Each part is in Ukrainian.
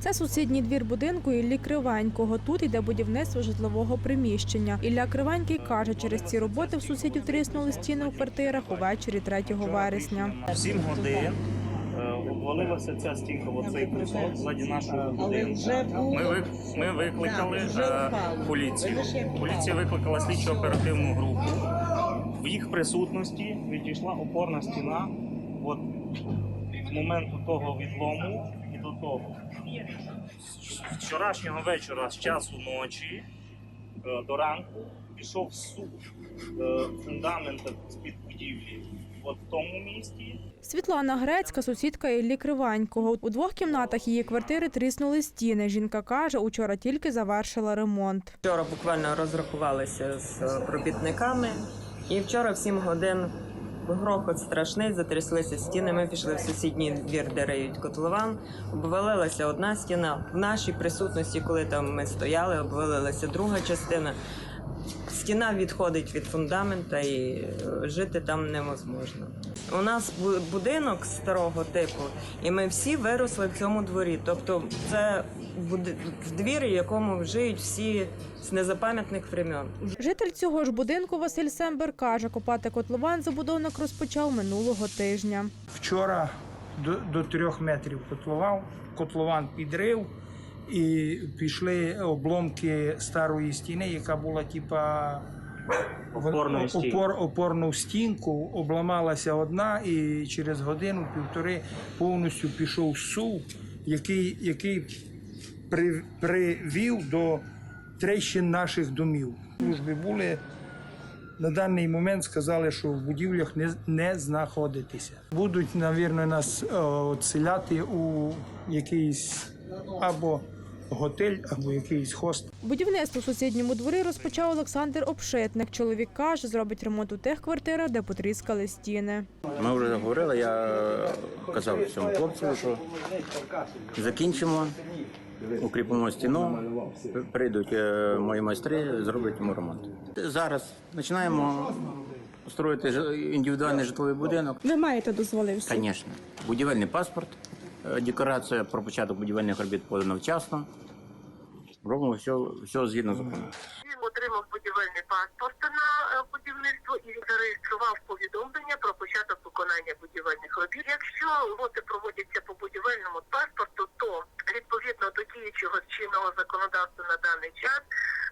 Це сусідній двір будинку Іллі Кривенького. Тут йде будівництво житлового приміщення. Ілля Кривенький каже, через ці роботи в сусідів тріснули стіни у квартирах увечері 3 вересня. 7 годин е, обвалилася ця стінка, оцей кусок ззаді нашого будинку. Ми, ви- ми викликали е, поліцію. Поліція викликала слідчо оперативну групу. В їх присутності відійшла опорна стіна. От моменту того відлому того. З вчорашнього вечора, з часу ночі е, до ранку, пішов суд е, фундамента з-під будівлі. От в тому місці Світлана Грецька, сусідка Іллі Кривенького. У двох кімнатах її квартири тріснули стіни. Жінка каже, учора тільки завершила ремонт. Вчора буквально розрахувалися з е, робітниками, і вчора в 7 годин грохот страшний, затряслися стіни. Ми пішли в сусідній двір, де риють котлован. Обвалилася одна стіна. В нашій присутності, коли там ми стояли, обвалилася друга частина. Стіна відходить від фундамента і е, жити там неможливо. У нас будинок старого типу, і ми всі виросли в цьому дворі. Тобто, це в двір, якому живуть всі з незапам'ятних времен. Житель цього ж будинку Василь Сембер каже, копати котлован забудовник розпочав минулого тижня. Вчора до, до трьох метрів котлован, котлован підрив, і пішли обломки старої стіни, яка була типа опор, опорну стінку, обламалася одна, і через годину півтори повністю пішов сув, який, який при, привів до трещин наших домів. Служби були на даний момент сказали, що в будівлях не, не знаходитися. Будуть, навірно, нас отселяти у якийсь або готель, або якийсь хостел. Будівництво в сусідньому дворі розпочав Олександр Обшитник. Чоловік каже, зробить ремонт у тих квартирах, де потріскали стіни. Ми вже говорили, я казав цьому хлопцю, що закінчимо, укріпимо стіну, прийдуть е, мої майстри, зроблять йому ремонт. Зараз починаємо строїти індивідуальний житловий будинок. Ви маєте дозволи всі? Звісно, будівельний паспорт, е, декларація про початок будівельних робіт подано вчасно. Робимо все, все згідно закону. Він отримав будівельний паспорт на е, будівництво і зареєстрував повідомлення про початок виконання будівельних робіт. Якщо роботи проводяться по будівельному паспорту, то відповідно до діючого чинного законодавства на даний час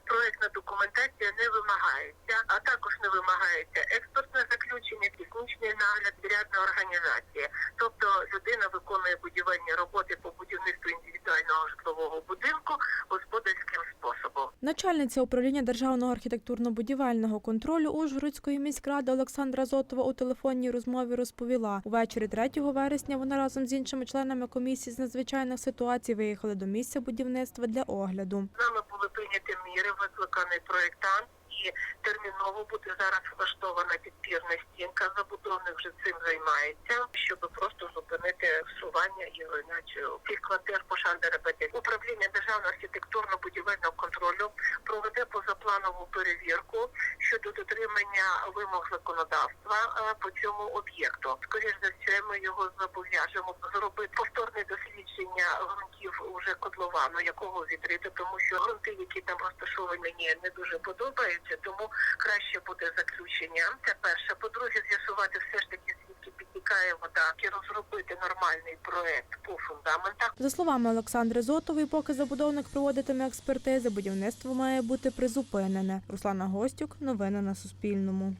проектна документація не вимагається, а також не вимагається експортне заключення, технічний нагляд, підрядна організація. Тобто людина виконує будівельні роботи по будівництву індивідуального житлового будинку господарським способом. Начальниця управління державного архітектурно-будівельного контролю Ужгородської міськради Олександра Зотова у телефонній розмові розповіла, увечері 3 вересня вона разом з іншими членами комісії з надзвичайних ситуацій виїхали до місця будівництва для огляду. Нами були прийняті міри, викликаний проєктант, і терміново буде зараз влаштована підпірна стінка. Забудовник вже цим займається, щоб просто зупинити всування і руйнацію цих квартир пожар ДРБД. Управління державного архітектурно-будівельного контролю проведе позапланову перевірку щодо дотримання вимог законодавства е, по цьому об'єкту. Скоріш за все, ми його зобов'яжемо зробити повторне дослідження ґрунтів уже котловану, якого відрити, тому що ґрунти, які там розташовані, мені не дуже подобаються, тому краще буде заключення. Це перше. По-друге, з'ясувати все ж таки звідки так і розробити нормальний проект по фундаментах. За словами Олександри Зотової, поки забудовник проводитиме експертизи, будівництво має бути призупинене. Руслана Гостюк, новини на Суспільному.